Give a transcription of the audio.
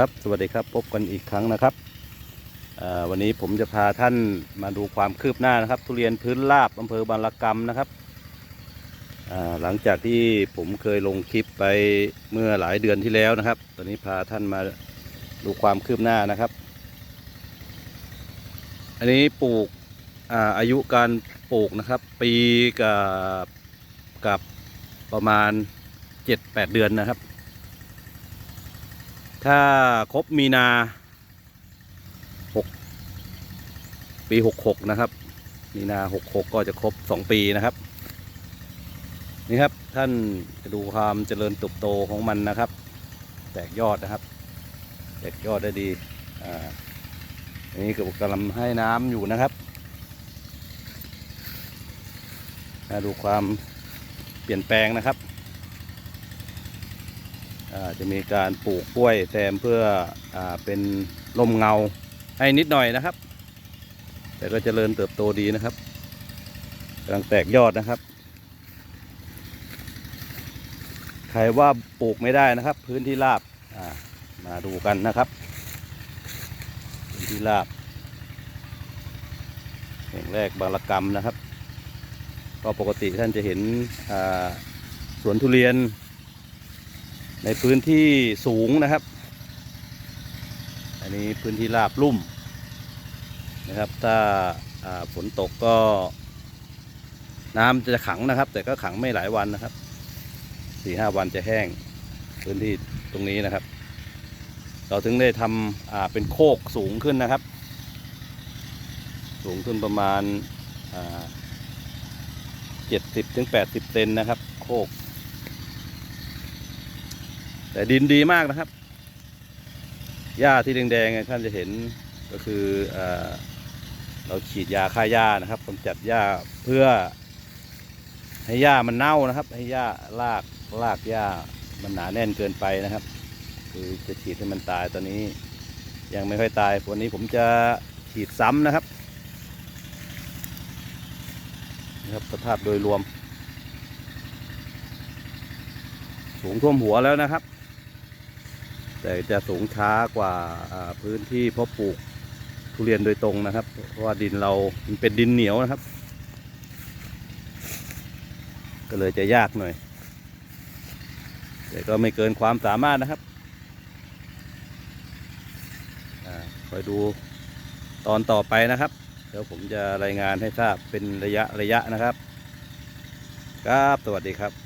ครับสวัสดีครับพบกันอีกครั้งนะครับวันนี้ผมจะพาท่านมาดูความคืบหน้านะครับ ทุเรียนพื้นราบอำเภอบางละกำนะครับหลังจากที่ผมเคยลงคลิปไปเมื่อหลายเดือนที่แล้วนะครับ ตอนนี้พาท่านมาดูความคืบหน้านะครับ อันนี้ปลูกอาอายุการปลูกนะครับ ปีกับกับประมาณ 7-8 เดือนนะครับ ถ้าครบมีนาหกปีหกหกนะครับ มีนาหกหกก็จะครบสองปีนะครับ นี่ครับท่านจะดูความเจริญเติบโตของมันนะครับ แตกยอดนะครับ แตกยอดได้ดีอ่าอันนี้กำลังให้น้ำอยู่นะครับมาดูความเปลี่ยนแปลงนะครับ จะมีการปลูกกล้วยแซมเพื่ออเป็นลมเงาให้นิดหน่อยนะครับ แต่ก็เจริญเติบโตดีนะครับกำลังแตกยอดนะครับ ใครว่าปลูกไม่ได้นะครับ พื้นที่ราบมาดูกันนะครับ พื้นที่ราบแห่งแรกบางละกรรมนะครับ ก็ปกติท่านจะเห็นสวนทุเรียน ในพื้นที่สูงนะครับ อันนี้พื้นที่ราบลุ่มนะครับ ถ้าฝนตกก็น้ำจะขังนะครับ แต่ก็ขังไม่หลายวันนะครับสี่ห้าวันจะแห้งพื้นที่ตรงนี้นะครับ เราถึงได้ทำเป็นโคกสูงขึ้นนะครับ สูงขึ้นประมาณเจ็ดสิบถึงแปดสิบเซนนะครับ โคก แต่ดินดีมากนะครับ หญ้าที่แดงๆท่านจะเห็นก็คือเอเราฉีดยาฆ่าหญ้านะครับกำจัดหญ้าเพื่อ ให้หญ้ามันเน่านะครับ ให้หญ้ารากรากหญ้ามันหนาแน่นเกินไปนะครับ คือจะฉีดให้มันตายตอนนี้ ยังไม่ค่อยตายวันนี้ผมจะฉีดซ้ำนะครับนะครับสภาพโดยรวม สูงท่วมหัวแล้วนะครับ แต่จะสูงช้ากว่าพื้นที่เพาะปลูกทุเรียนโดยตรงนะครับ เพราะว่าดินเรามันเป็นดินเหนียวนะครับ ก็เลยจะยากหน่อย แต่ก็ไม่เกินความสามารถนะครับอคอยดูตอนต่อไปนะครับ เดี๋ยวผมจะรายงานให้ทราบเป็นระยะระยะนะครับ ครับ สวัสดีครับ